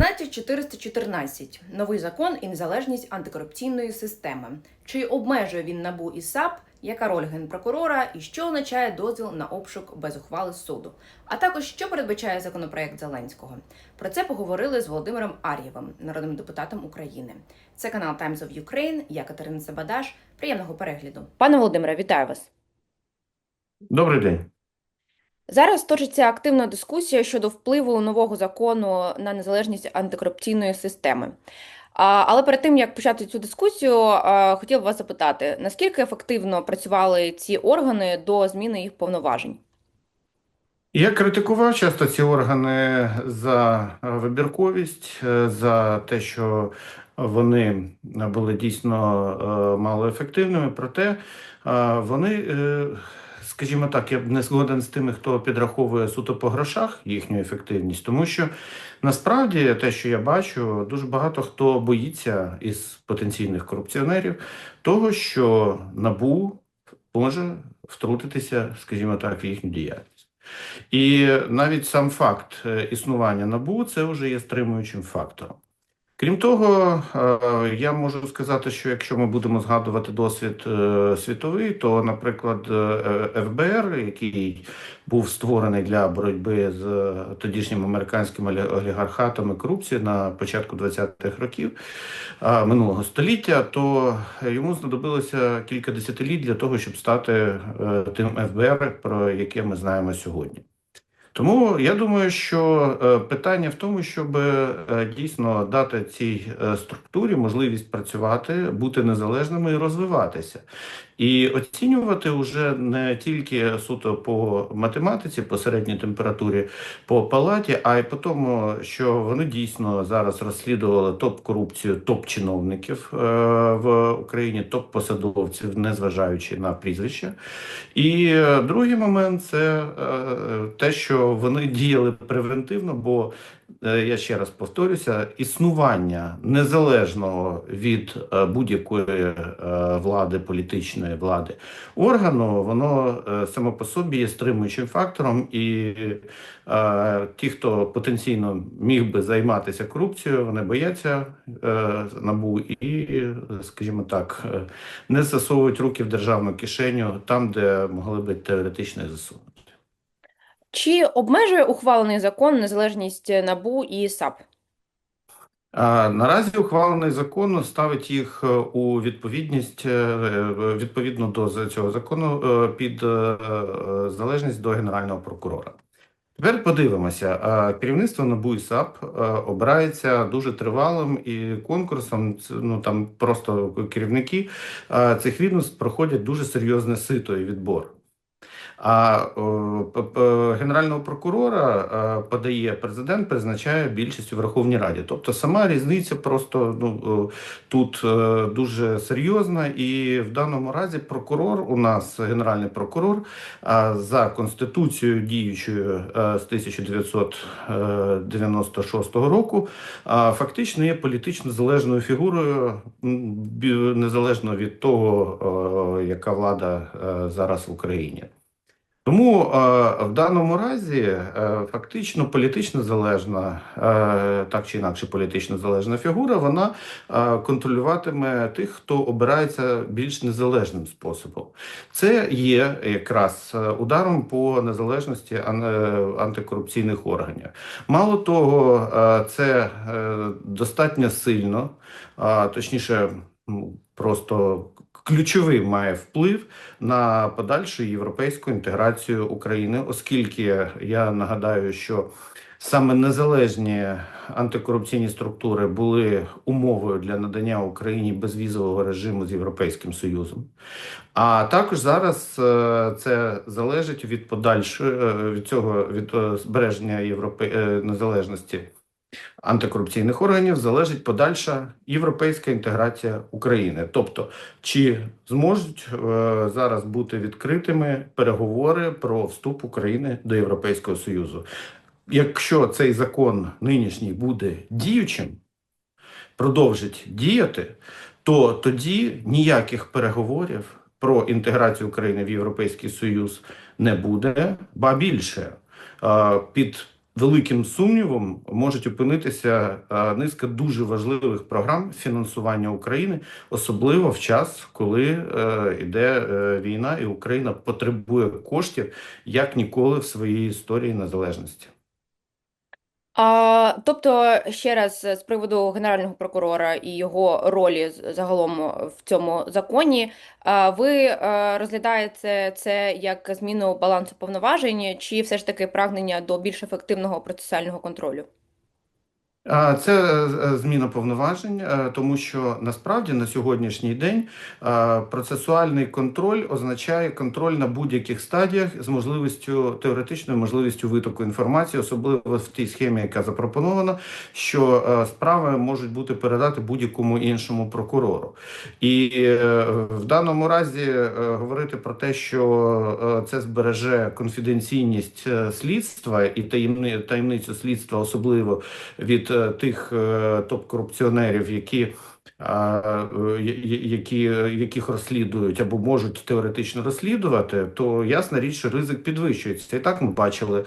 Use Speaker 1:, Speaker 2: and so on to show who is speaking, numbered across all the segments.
Speaker 1: 12414 новий закон і незалежність антикорупційної системи. Чи обмежує він набу і САП? Яка роль генпрокурора і що означає дозвіл на обшук без ухвали суду? А також що передбачає законопроект Зеленського? Про це поговорили з Володимиром Ар'євим, народним депутатом України. Це канал Times of Ukraine. Я Катерина Сабадаш. Приємного перегляду. Пане Володимире, вітаю вас.
Speaker 2: Добрий день.
Speaker 1: Зараз точиться активна дискусія щодо впливу нового закону на незалежність антикорупційної системи. Але перед тим як почати цю дискусію, а, хотіла вас запитати, наскільки ефективно працювали ці органи до зміни їх повноважень?
Speaker 2: Я критикував часто ці органи за вибірковість, е, за те, що вони були дійсно е, малоефективними, проте е, вони, скажімо так, я б не згоден з тими, хто підраховує суто по грошах їхню ефективність, тому що насправді те, що я бачу, дуже багато хто боїться із потенційних корупціонерів того, що НАБУ може втрутитися, скажімо так, в їхню діяльність. І навіть сам факт е, існування НАБУ це вже є стримуючим фактором. Крім того, е, я можу сказати, що якщо ми будемо згадувати досвід е, світовий, то, наприклад, е, ФБР, який був створений для боротьби з тодішнім американським олі- олігархатом і корупцією на початку 20-х років минулого століття, то йому знадобилося кілька десятиліть для того, щоб стати тим ФБР, про яке ми знаємо сьогодні. Тому я думаю, що е, питання в тому, щоб е, дійсно дати цій е, структурі можливість працювати, бути незалежними і розвиватися. І оцінювати вже не тільки суто по математиці, по середній температурі, по палаті, а й по тому, що вони дійсно зараз розслідували топ-корупцію топ-чиновників е, в Україні, топ-посадовців, незважаючи на прізвища. І другий момент це е, те, що вони діяли превентивно, бо я ще раз повторюся, існування незалежного від е, будь-якої е, влади, політичної влади органу, воно е, само по собі є стримуючим фактором, і е, ті, хто потенційно міг би займатися корупцією, вони бояться е, набу і, скажімо так, е, не засовують руки в державну кишеню там, де могли би теоретично засунути.
Speaker 1: Чи обмежує ухвалений закон незалежність НАБУ і САП?
Speaker 2: Наразі ухвалений закон ставить їх е, у відповідність е, відповідно до цього закону е, під е, е, залежність до Генерального прокурора. Тепер подивимося. Керівництво НАБУ і САП е, обирається дуже тривалим і конкурсом. Ну там просто керівники е, цих відомств проходять дуже серйозне сито і відбор. А генерального прокурора е, подає президент, призначає більшість у Верховній Раді. Тобто сама різниця просто ну тут е, дуже серйозна, і в даному разі прокурор у нас генеральний прокурор за конституцією діючою е, з 1996 року а, фактично є політично залежною фігурою, незалежно від того, е, яка влада е, зараз в Україні. Тому е, в даному разі е, фактично політично залежна, е, так чи інакше політично залежна фігура, вона контролюватиме тих, хто обирається більш незалежним способом. Це є якраз ударом по незалежності ан- антикорупційних органів. Мало того, це достатньо сильно, точніше, просто ключовий має вплив на подальшу європейську інтеграцію України, оскільки я нагадаю, що саме незалежні антикорупційні структури були умовою для надання Україні безвізового режиму з Європейським Союзом. А також зараз е, це залежить від подальшої е, від цього від е, збереження Європе... незалежності антикорупційних органів залежить подальша європейська інтеграція України. Тобто, чи зможуть е, зараз бути відкритими переговори про вступ України до Європейського Союзу? Якщо цей закон нинішній буде діючим, продовжить діяти, то тоді ніяких переговорів про інтеграцію України в Європейський Союз не буде, ба більше е, під великим сумнівом можуть опинитися е, низка дуже важливих програм фінансування України, особливо в час, коли е, йде е, війна, і Україна потребує коштів як ніколи в своїй історії незалежності.
Speaker 1: А, тобто, ще раз з приводу генерального прокурора і його ролі загалом в цьому законі, а, ви а, розглядаєте це як зміну балансу повноважень, чи все ж таки прагнення до більш ефективного процесуального контролю?
Speaker 2: Це е, е, зміна повноважень, е, тому що насправді на сьогоднішній день процесуальний контроль означає контроль на будь-яких стадіях з можливістю теоретичною можливістю витоку інформації, особливо в тій схемі, яка запропонована, що справи можуть бути передати будь-якому іншому прокурору. І в даному разі говорити про те, що це збереже конфіденційність слідства і таємни- таємницю слідства, особливо від е, тих е, топ-корупціонерів, які, які, яких розслідують або можуть теоретично розслідувати, то ясна річ, що ризик підвищується. І так ми бачили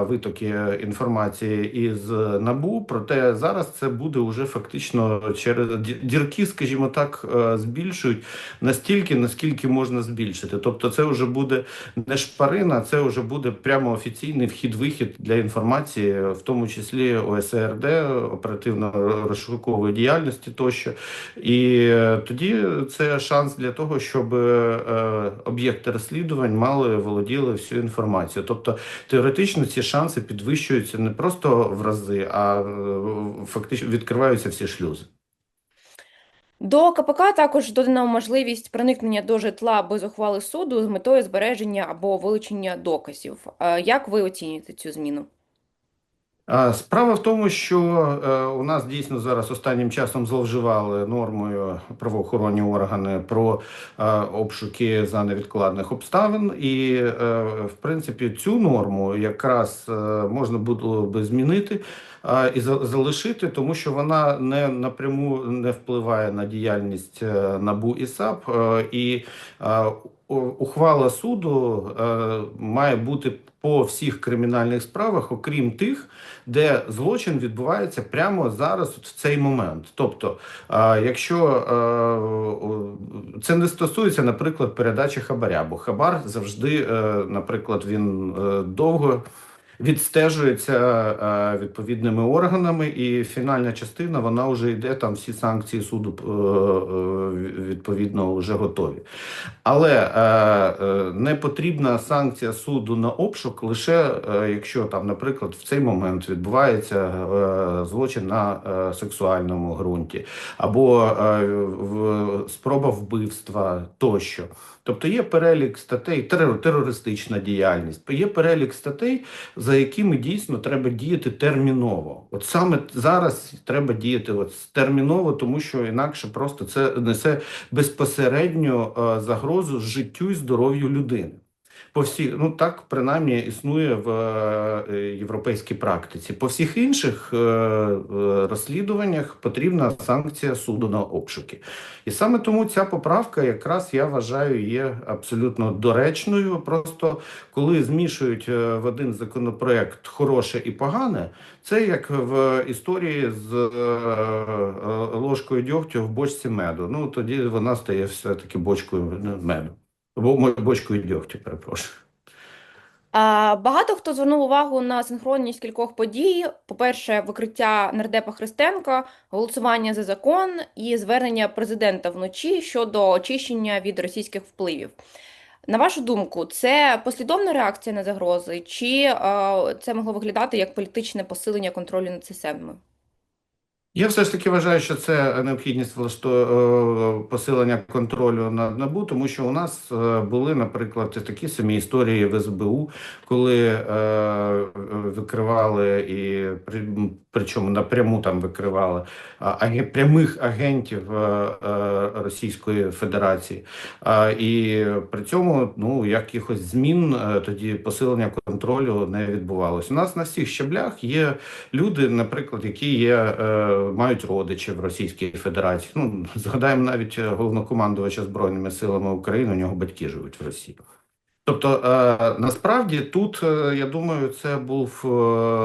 Speaker 2: витоки інформації із НАБУ, проте зараз це буде вже фактично через дірки, скажімо так, е, збільшують настільки, наскільки можна збільшити. Тобто, це вже буде не шпарина, це вже буде прямо офіційний вхід-вихід для інформації, в тому числі ОСРД, оперативно-розшукової діяльності тощо. І е, тоді це шанс для того, щоб е, об'єкти розслідувань мали володіли всю інформацію. Тобто теоретично ці шанси підвищуються не просто в рази, а е, фактично відкриваються всі шлюзи.
Speaker 1: До КПК також додана можливість проникнення до житла без ухвали суду з метою збереження або вилучення доказів. Як ви оцінюєте цю зміну?
Speaker 2: Справа в тому, що е, у нас дійсно зараз останнім часом зловживали нормою правоохоронні органи про е, обшуки за невідкладних обставин, і е, в принципі цю норму якраз можна було би змінити і залишити, тому що вона не напряму не впливає на діяльність е, НАБУ і САП, е, і е, ухвала суду має бути по всіх кримінальних справах, окрім тих де злочин відбувається прямо зараз, в цей момент. Тобто, якщо це не стосується, наприклад, передачі хабаря, бо хабар завжди, наприклад, він довго. Відстежується е, відповідними органами, і фінальна частина вона вже йде. Там всі санкції суду е, е, відповідно вже готові. Але не потрібна санкція суду на обшук лише якщо там, наприклад, в цей момент відбувається злочин на сексуальному ґрунті, або спроба вбивства тощо. Тобто є перелік статей, терористична діяльність, є перелік статей, за якими дійсно треба діяти терміново. От саме зараз треба діяти от терміново, тому що інакше просто це несе безпосередньо е, загрозу життю і здоров'ю людини. По всі, ну так принаймні існує в е, європейській практиці. По всіх інших е, е, розслідуваннях потрібна санкція суду на обшуки. І саме тому ця поправка, якраз я вважаю, є абсолютно доречною. Просто коли змішують в один законопроект хороше і погане, це як в історії з ложкою дьогтю в бочці меду. Ну тоді вона стає все-таки бочкою ну, меду. Бочкою дьогтю, перепрошую.
Speaker 1: Багато хто звернув увагу на синхронність кількох подій. По-перше, викриття нардепа Христенка, голосування за закон і звернення президента вночі щодо очищення від російських впливів. На вашу думку, це послідовна реакція на загрози, чи це могло виглядати як політичне посилення контролю над системою?
Speaker 2: Я все ж таки вважаю, що це необхідність е, посилення контролю над НАБУ, тому що у нас е, були, наприклад, такі самі історії в СБУ, коли е, викривали і при... причому напряму там викривали прямих агентів е, е, Російської Федерації. І при цьому ну якихось змін е, тоді посилення контролю не відбувалося. У нас на всіх щаблях є люди, наприклад, які є, мають родичів в Російській Федерації. Ну, згадаємо навіть головнокомандувача Збройними силами України, у нього батьки живуть в Росії. Тобто, е, насправді тут, е, я думаю, це був е,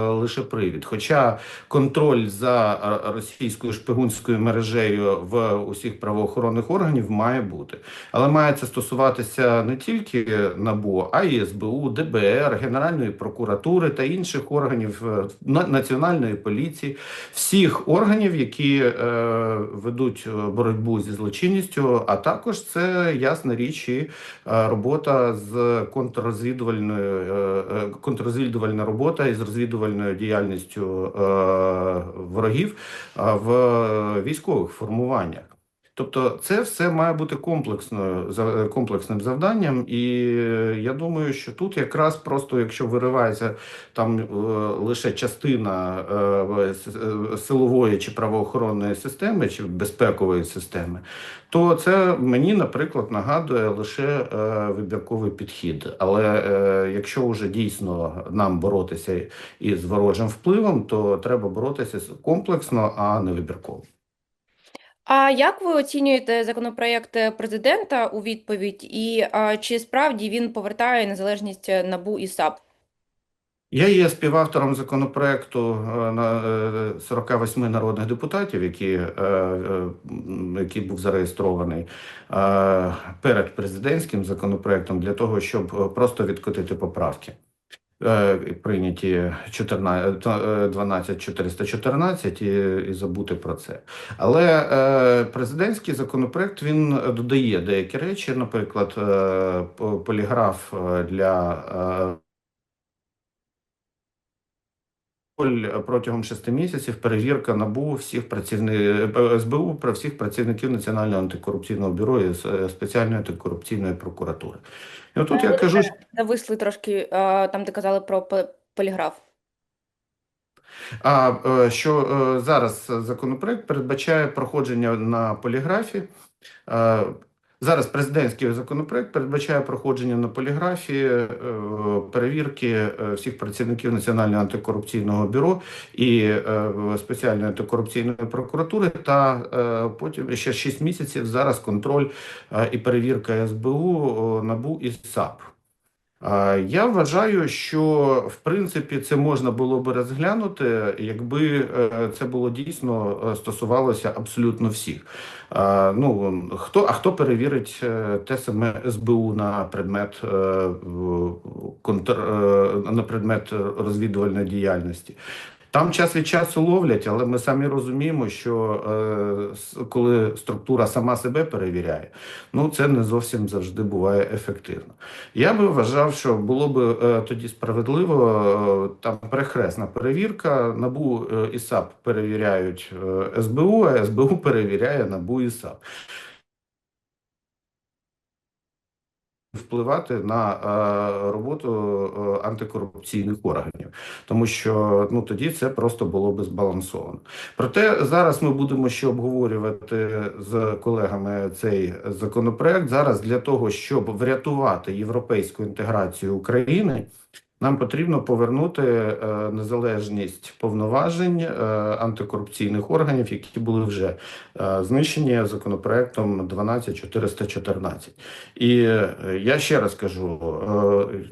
Speaker 2: лише привід. Хоча контроль за російською шпигунською мережею в усіх правоохоронних органів має бути. Але має це стосуватися не тільки НАБУ, а й СБУ, ДБР, Генеральної прокуратури та інших органів національної поліції, всіх органів, які ведуть боротьбу зі злочинністю, а також це ясна річ і робота з контррозвідувальною е, е, контррозвідувальна робота із розвідувальною діяльністю е, ворогів в військових формуваннях. Тобто, це все має бути комплексною за- комплексним завданням, і е, я думаю, що тут якраз просто, якщо виривається там е, лише частина е, силової чи правоохоронної системи, чи безпекової системи, то це мені, наприклад, нагадує лише вибірковий підхід. Але якщо вже дійсно нам боротися із ворожим впливом, то треба боротися комплексно, а не вибірково.
Speaker 1: А як ви оцінюєте законопроєкт президента у відповідь, і а, чи справді він повертає незалежність НАБУ і САП?
Speaker 2: Я є співавтором законопроекту е, на е, 48 народних депутатів, які, е, е, який був зареєстрований е, перед президентським законопроектом для того, щоб е, просто відкотити поправки. Е, Прийняті 14, е, 12414 і, і забути про це. Але е, президентський законопроект він додає деякі речі, наприклад, е, по- поліграф для протягом шести місяців перевірка НАБУ всіх працівників СБУ про всіх працівників Національного антикорупційного бюро і е, спеціальної антикорупційної прокуратури. І отут я кажу, що
Speaker 1: Зависли трошки там, де казали про поліграф.
Speaker 2: А е, що е, зараз законопроект передбачає проходження на поліграфі. Зараз президентський законопроект передбачає проходження на поліграфі е, перевірки е, всіх працівників Національного антикорупційного бюро і е, спеціальної антикорупційної прокуратури, та потім ще 6 місяців зараз контроль і перевірка СБУ, НАБУ і САП. Я вважаю, що в принципі це можна було би розглянути, якби е, це було дійсно е, стосувалося абсолютно всіх. Ну хто а хто перевірить е, те саме СБУ на предмет контр на предмет розвідувальної діяльності? Там час від часу ловлять, але ми самі розуміємо, що е, коли структура сама себе перевіряє, ну це не зовсім завжди буває ефективно. Я би вважав, що було б е, тоді справедливо е, там перехресна перевірка. НАБУ е, і САП перевіряють е, СБУ, а СБУ перевіряє НАБУ і САП. Впливати на е, роботу е, антикорупційних органів, тому що ну тоді це просто було би збалансовано. Проте зараз ми будемо ще обговорювати з колегами цей законопроект. Зараз для того, щоб врятувати європейську інтеграцію України. Нам потрібно повернути е, незалежність повноважень е, антикорупційних органів, які були вже е, знищені законопроектом 12414. І я ще раз кажу: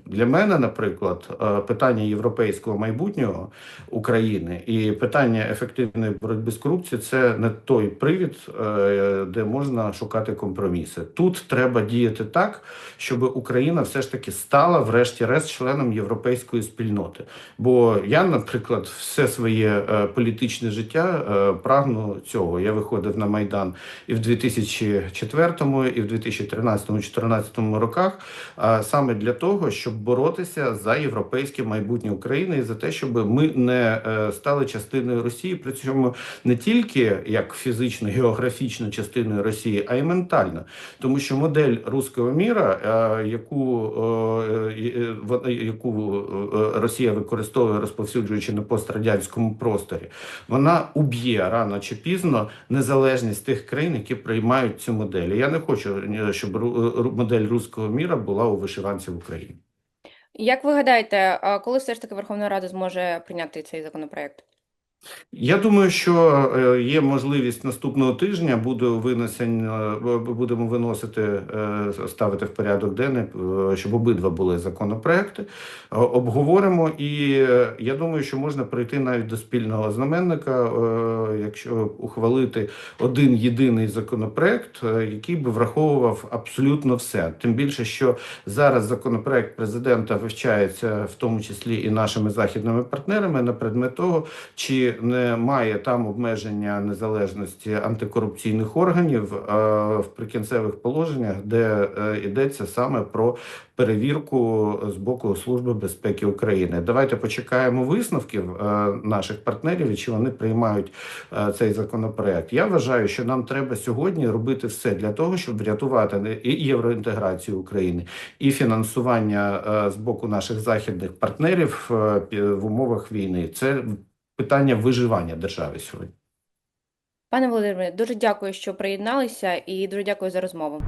Speaker 2: для мене, наприклад, питання європейського майбутнього України і питання ефективної боротьби з корупцією це не той привід, де можна шукати компроміси. Тут треба діяти так, щоб Україна все ж таки стала, врешті-решт, членом європейської спільноти. Бо я, наприклад, все своє е, політичне життя е, прагну цього. Я виходив на майдан і в 2004, і в 2013-2014 роках, саме для того, щоб боротися за європейське майбутнє України і за те, щоб ми не е, стали частиною Росії, при цьому не тільки як фізично географічно частиною Росії, а й ментально. Тому що модель руського міра, яку, в- яку е, Росія використовує, розповсюджуючи на пострадянському просторі, вона уб'є рано чи пізно незалежність тих країн, які приймають цю модель. Я не хочу, е, щоб модель руського міра була у вишиванці в Україні.
Speaker 1: Як ви гадаєте, коли все ж таки Верховна Рада зможе прийняти цей законопроєкт?
Speaker 2: Я думаю, що е, є можливість наступного тижня буде винесення, е, будемо виносити, е, ставити в порядок денний, щоб обидва були законопроекти. Обговоримо, і я думаю, що можна прийти навіть до спільного знаменника, якщо ухвалити один єдиний законопроект, який би враховував абсолютно все. Тим більше, що зараз законопроект президента вивчається, в тому числі і нашими західними партнерами, на предмет того, чи немає там обмеження незалежності антикорупційних органів е, в прикінцевих положеннях, де е, йдеться саме про перевірку з боку Служби безпеки України. Давайте почекаємо висновків е, наших партнерів, і чи вони приймають цей законопроект. Я вважаю, що нам треба сьогодні робити все для того, щоб врятувати і євроінтеграцію України, і фінансування з боку наших західних партнерів в умовах війни. Це питання виживання держави сьогодні.
Speaker 1: Пане Володимире, дуже дякую, що приєдналися, і дуже дякую за розмову.